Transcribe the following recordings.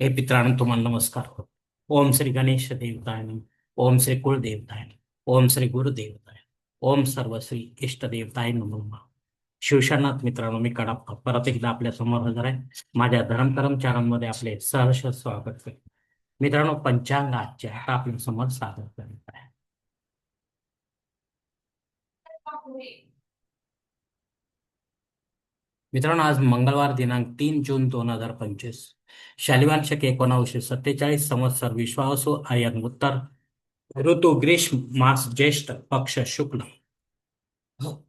हे मित्रांनो तुम्हाला नमस्कार हो ओम श्री गणेश देवताय ओम श्री कुल कुळदेवताय ओम श्री गुरुदेवताय, ओम सर्व श्री इष्टदेवताय नमो नमः. शिवशरणात मित्रांनो, मी कडा परत एकदा आपल्या समोर हजर आहे माझ्या धर्मकरम चॅनलमध्ये आपले सहर्ष स्वागत करतो. मित्रांनो, पंचांग आजचे आता आपल्या समोर सादर करत आहे. मित्रांनो, आज मंगळवार दिनांक तीन जून दोन हज़ार पंचवीस. शालिवान शक एकोणावीसशे सत्तेचाळीस संवत्सर विश्वासू आयन उत्तर ऋतू ग्रीष्म मास ज्येष्ठ पक्ष शुक्ल. हो.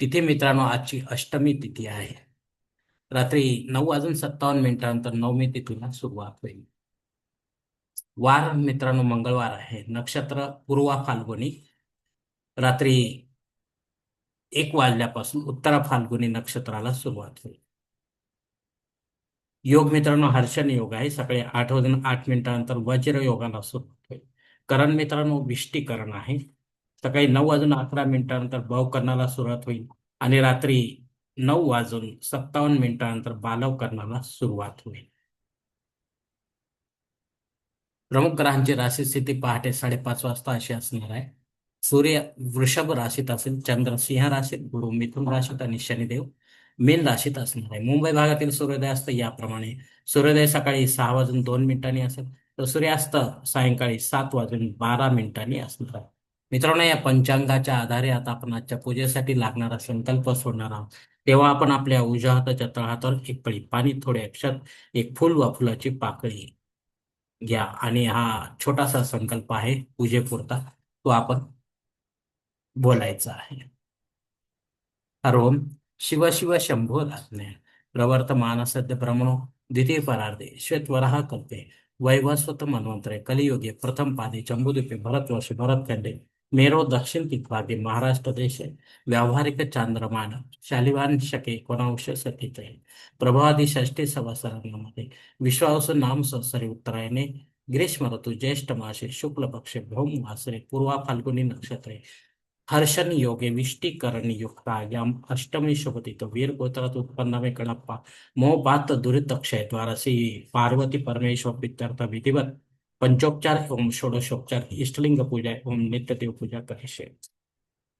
तिथे मित्रांनो आजची अष्टमी तिथी आहे. रात्री नऊ वाजून सत्तावन्न मिनिटानंतर नवमी तिथीला सुरुवात होईल. वार मित्रांनो मंगळवार आहे. नक्षत्र पूर्वा फाल्गुनी. रात्री एक वाजल्यापासून उत्तरा फाल्गुनी नक्षत्राला सुरुवात होईल. योग मित्रांनो हर्षण योग आहे. सकाळी आठ वाजून आठ मिनिटानंतर वज्र योगाला सुरुवात होईल. करण मित्रांनो विष्टीकरण आहे. सकाळी नऊ वाजून अकरा मिनिटानंतर भावकरणाला सुरुवात होईल आणि रात्री नऊ वाजून सत्तावन्न मिनिटानंतर बालवकरणाला सुरुवात होईल. प्रमुख ग्रहांची राशी स्थिती पहाटे साडेपाच वाजता अशी असणार आहे. सूर्य वृषभ राशीत असेल चंद्र सिंह राशीत गुरु मिथुन राशीत आणि शनिदेव. मेन राशीत असणार आहे. मुंबई भागातील सूर्योदयास्त याप्रमाणे. सूर्योदय सकाळी सहा वाजून दोन मिनिटांनी असेल तर सूर्यास्त सायंकाळी सात वाजून बारा मिनिटांनी असणार आहे. मित्रांनो या पंचांगाच्या आधारे आता आपण आजच्या पूजेसाठी लागणारा संकल्प सोडणार आहोत. तेव्हा आपण आपल्या उजव्या हाताच्या तळहातावर एक पळी पाणी थोडे अक्षर एक फुल व फुलाची पाकळी घ्या. आणि हा छोटासा संकल्प आहे पूजेपुरता तो आपण बोलायचा आहे. हरोम शिव शिव शंभो राज्ञे प्रवर्तमान सद्य ब्रह्मणो द्वितीय परार्धे श्वेतवराह कल्पे वैवस्वत मन्वंतरे कलियुगे प्रथम पादे चंबुदीपे भरतवर्षे भरतखंडे मेरो दक्षिण दिग्भागे महाराष्ट्र देशे व्यावहारिक चांद्रमान शालिवान शके कोणांश सत्तेचाळीस प्रभादी षष्टी सवसरामध्ये विश्वास नाम संसरी उत्तरायणे ग्रीष्म ऋतू ज्येष्ठ मासे शुक्ल पक्षे भौम वासरे पूर्वा फाल्गुनी नक्षत्रे हर्षण योगे विष्टीकरण युक्तायाम अष्टमी शोभित वीर गोत्रात उत्पन्न कणप्पा मोपात दुरित क्षय पार्वती परमेश्वर पित्यर्थ विधिवत पंचोपचार ओम षोडशोपचार इष्टलिंग पूजा ओम नित्यदेव पूजा करिशे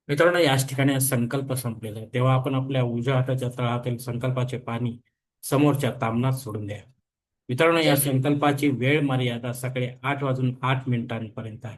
मित्रांनो याच ठिकाणी संकल्प संपलेला आहे तेव्हा आपण आपल्या उजव्या हाताच्या तळातील संकल्पाचे पाणी समोरच्या तामनात सोडून द्या मित्रांनो या संकल्पाची वेळ मर्यादा सकाळी आठ वाजून आठ मिनिटांपर्यंत आहे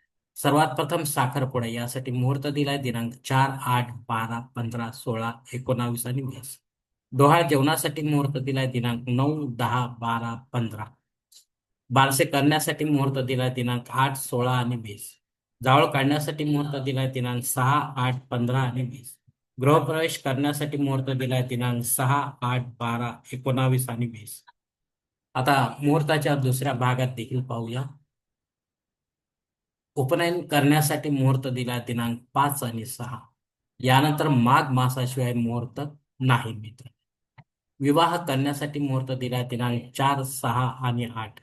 सर्वात प्रथम साखरपुडा यासाठी मुहूर्त दिलाय दिनांक चार आठ बारा पंधरा सोळा एकोणावीस आणि वीस. डोहाळ जेवणासाठी मुहूर्त दिलाय दिनांक नऊ दहा बारा पंधरा. बारसे करण्यासाठी मुहूर्त दिलाय दिनांक आठ सोळा आणि वीस. जावळ काढण्यासाठी मुहूर्त दिलाय दिनांक सहा आठ पंधरा आणि वीस. गृहप्रवेश करण्यासाठी मुहूर्त दिलाय दिनांक सहा आठ बारा एकोणावीस आणि वीस. आता मुहूर्ताच्या दुसऱ्या भागात देखील पाहूया. उपनयन करण्यासाठी मुहूर्त दिला दिनांक पाच आणि सहा. यानंतर माघ मासाशिवाय मुहूर्त नाही मित्र. विवाह करण्यासाठी मुहूर्त दिला दिनांक चार सहा आणि आठ.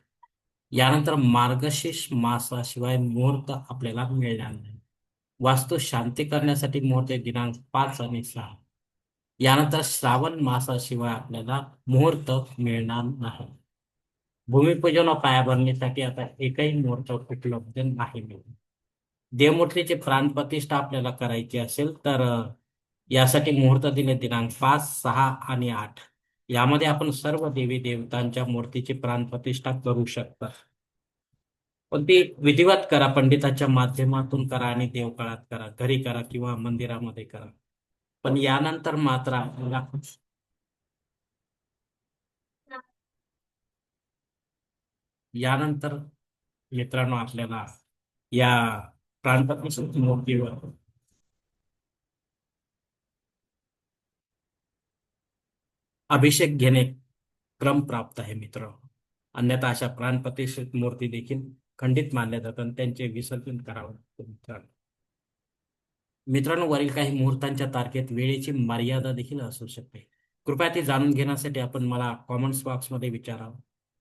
यानंतर मार्गशीर्ष मासाशिवाय मुहूर्त आपल्याला मिळणार नाही. वास्तू शांती करण्यासाठी मुहूर्त दिनांक पाच आणि सहा. यानंतर श्रावण मासाशिवाय आपल्याला मुहूर्त मिळणार नाही. भूमिपूजन व पायाभरणीसाठी आता एकही मुहूर्त उपलब्ध नाही मिळून देवमूर्तीची प्राणप्रतिष्ठा आपल्याला करायची असेल तर यासाठी मुहूर्त दिले दिनांक पाच सहा आणि आठ. यामध्ये आपण सर्व देवी देवतांच्या मूर्तीची प्राणप्रतिष्ठा करू शकता. पण ती विधिवत करा पंडिताच्या माध्यमातून करा आणि देवकाळात करा घरी करा किंवा मंदिरामध्ये करा. पण यानंतर मात्र आपल्याला यानंतर मित्रांनो आपल्याला या प्राणप्रतिष्ठेच्या मूर्तीवर अभिषेक घेणे क्रम प्राप्त आहे मित्र. अन्यथा अशा प्राण प्रतिष्ठित मूर्ती देखील खंडित मानल्या जातात आणि त्यांचे विसर्जन करावं लागतं मित्रांनो. मित्रांनो वरील काही मुहूर्तांच्या तारखेत वेळेची मर्यादा देखील असू शकते. कृपया ती जाणून घेण्यासाठी आपण मला कॉमेंट्स बॉक्समध्ये विचारावं.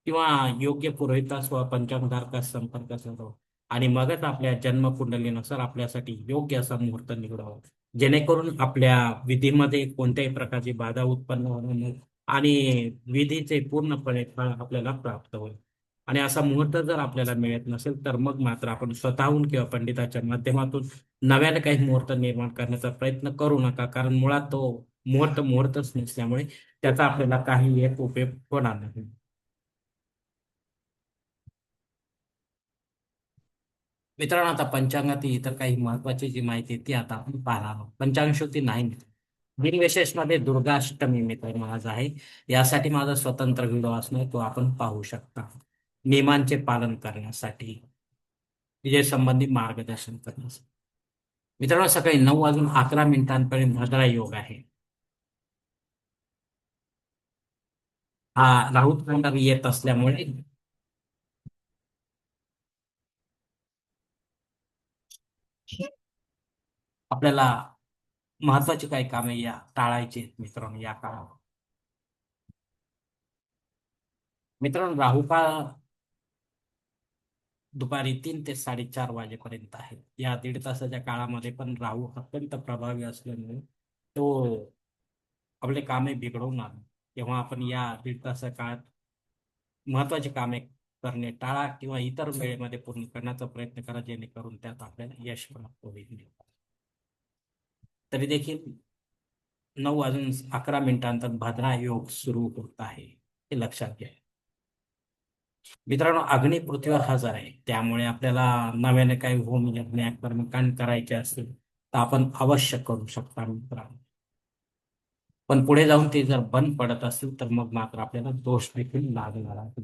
किंवा योग्य पुरोहितास व पंचांगधारकास संपर्क साधावा आणि मगच आपल्या जन्मकुंडलीनुसार आपल्यासाठी योग्य असा मुहूर्त निवडावा. जेणेकरून आपल्या विधीमध्ये कोणत्याही प्रकारची बाधा उत्पन्न होणार नाही आणि विधीचे पूर्णपणे फळ आपल्याला प्राप्त होईल. आणि असा मुहूर्त जर आपल्याला मिळत नसेल तर मग मात्र आपण स्वतःहून किंवा पंडिताच्या माध्यमातून नव्याने काही मुहूर्त निर्माण करण्याचा प्रयत्न करू नका कारण मुळात तो मुहूर्त मुहूर्तच नसल्यामुळे त्याचा आपल्याला काही एक उपयोग होणार नाही. मित्रांनो आता पंचांगातील इतर काही महत्वाची जी माहिती ती आता आपण पाहणार आहोत. पंचांग श्रुती नाही दिनविशेषमध्ये दुर्गाष्टमी मित्रांनो आज आहे. यासाठी माझा स्वतंत्र व्हिडिओ असणार तो आपण पाहू शकता. नियमांचे पालन करण्यासाठी. विजय संबंधी मार्गदर्शन करण्यासाठी. मित्रांनो सकाळी नऊ वाजून अकरा मिनिटांपर्यंत भद्रा योग आहे. हा राहुल येत असल्यामुळे आपल्याला महत्वाची काही कामे या टाळायची मित्रांनो या काळावर मित्रांनो राहू काळ दुपारी तीन ते साडेचार वाजेपर्यंत आहे. या दीड तासाच्या काळामध्ये पण राहू अत्यंत प्रभावी असल्यामुळे तो आपले कामे बिघडवणार तेव्हा आपण या दीड तासा काळात महत्वाची कामे करणे टाळा किंवा इतर वेळेमध्ये पूर्ण करण्याचा प्रयत्न करा जेणेकरून त्यात आपल्याला यश प्राप्त होईल तरी देखील नऊ वाजून अकरा मिनिटांतर भद्रा योग सुरू होत आहे हे लक्षात घ्या. मित्रांनो अग्नी पृथ्वीवर हजर आहे. त्यामुळे आपल्याला नव्याने काही होम यज्ञ कर्मकांड करायचे असतील तर आपण अवश्य करू शकता मित्रांनो. पण पुढे जाऊन ते जर बंद पडत असेल तर मग मात्र आपल्याला दोष देखील लागणार आहे.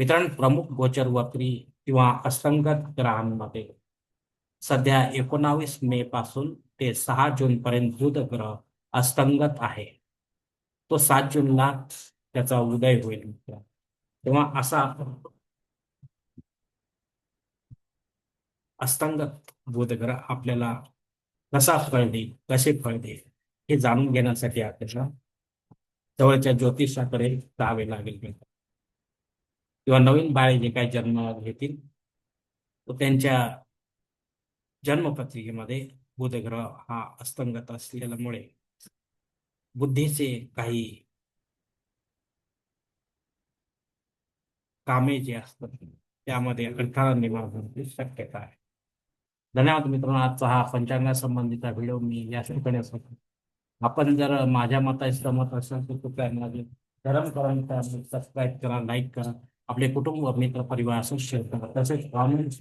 मित्रांनो प्रमुख गोचर वक्री किंवा असंगत ग्रहांमध्ये सध्या एकोणावीस मे पासून ते सहा जून पर्यंत बुध ग्रह अस्तंगत आहे. तो सात जूनला त्याचा उदय होईल. तेव्हा असा अस्तंगत बुध ग्रह आपल्याला कसा फळ देईल कसे फळ देईल हे जाणून घेण्यासाठी आपल्याला जवळच्या ज्योतिषाकडे जावे लागेल. किंवा नवीन बाळे जे काही जन्म घेतील तो त्यांच्या जन्मपत्रिकेमध्ये बुधग्रह हा अस्तंगत असलेल्यामुळे बुद्धीचे काही कामे जे असतात त्यामध्ये अडथळा निर्माण होण्याची शक्यता आहे. धन्यवाद मित्रांनो आजचा हा पंचांगा संबंधीचा व्हिडिओ मी या ठिकाणी असतो आपण जर माझ्या मताशी सहमत असेल तर कृपया माझे धर्म करा सबस्क्राईब करा लाईक करा. आपले कुटुंब मित्र परिवार शेअर करा. तसेच कॉमेंट्स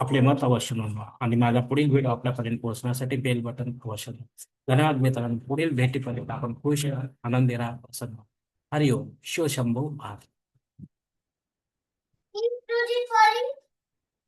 आपले मत अवश्य नोंदवा आणि माझा पुढील व्हिडिओ आपल्यापर्यंत पोहोचण्यासाठी बेल बटन अवश्य धन्यवाद मित्रांनो. पुढील भेटीपर्यंत आपण खुश राहा आनंदी राहा प्रसन्न हरिओम. शिवशंभू भारत